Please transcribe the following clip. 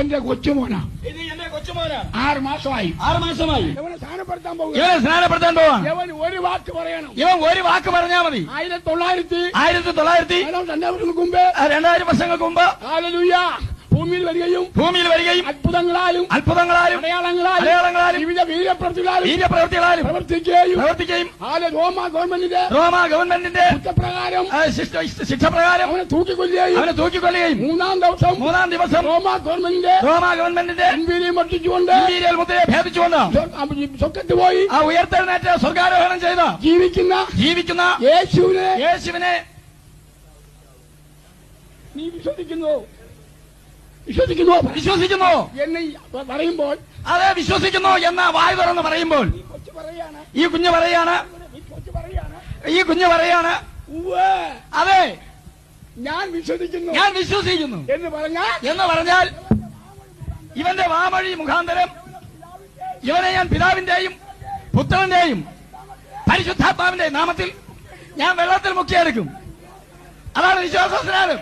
എന്റെ കൊച്ചുമോന. ഇത് എന്റെ കൊച്ചുമോനാണ് ആറ് മാസമായി. ആറ് മാസമായി. ഇവനെ സ്ഥാനപ്പെടുത്താൻ പോകുക ഇവനെ ഇവൻ ഒരു വാക്ക് പറയണം. ഇവൻ ഒരു വാക്ക് പറഞ്ഞാൽ മതി. ആയിരത്തി തൊള്ളായിരത്തി ആയിരത്തി തൊള്ളായിരത്തി രണ്ടായിരം വർഷങ്ങൾക്ക് മുമ്പ്. രണ്ടായിരം വർഷങ്ങൾക്ക് മുമ്പ്. ഭൂമിയിൽ വരികയും ഭൂമിയിൽ വരികയും അത്ഭുതങ്ങളാലും അത്ഭുതങ്ങളാലും അടയാളങ്ങളാലും അടയാളങ്ങളാലും വിവിധ വീരപ്രവൃത്തികളാലും വീര്യപ്രവൃത്തികളാലും പ്രവർത്തിക്കുകയും പ്രവർത്തിക്കുകയും ഹാല റോമ ഗവൺമെന്റിന്റെ റോമ ഗവൺമെന്റിന്റെ കുറ്റപ്രകാരം ശിക്ഷപ്രകാരം അവനെ തൂക്കിക്കൊല്ലുകയും അവനെ തൂക്കിക്കൊല്ലുകയും മൂന്നാം ദിവസം മൂന്നാം ദിവസം റോമ ഗവൺമെന്റിന്റെ റോമ ഗവൺമെന്റിന്റെ പിൻവീലിയും വർദ്ധിച്ചുകൊണ്ട് ഇന്ത്യയിൽ മുദ്രയെ ഭേദിച്ചുകൊണ്ട് സ്വക്കത്ത് പോയി ആ ഉയർത്തെഴുന്നേറ്റ് സ്വർഗാരോഹണം ചെയ്ത ജീവിക്കുന്ന ജീവിക്കുന്ന യേശുവിനെ യേശുവിനെ നീ വിശ്വസിക്കുന്നു. വിശ്വസിക്കുന്നു വിശ്വസിക്കുന്നു. എന്ന് പറയുമ്പോൾ അതെ വിശ്വസിക്കുന്നു എന്ന് വായു തുറന്ന് പറയുമ്പോൾ. ഈ കുഞ്ഞു പറയാണ്. ഈ കുഞ്ഞ് പറയാണ്. അതെ. ഞാൻ വിശ്വസിക്കുന്നു. ഞാൻ വിശ്വസിക്കുന്നു. എന്ന് പറഞ്ഞാൽ എന്ന് പറഞ്ഞാൽ ഇവന്റെ വാമൊഴി മുഖാന്തരം ഇവനെ ഞാൻ പിതാവിന്റെയും പുത്രന്റെയും പരിശുദ്ധാത്മാവിന്റെ നാമത്തിൽ ഞാൻ വെള്ളത്തിൽ മുക്കിയെടുക്കും. അതാണ് വിശ്വാസ സ്നാനം.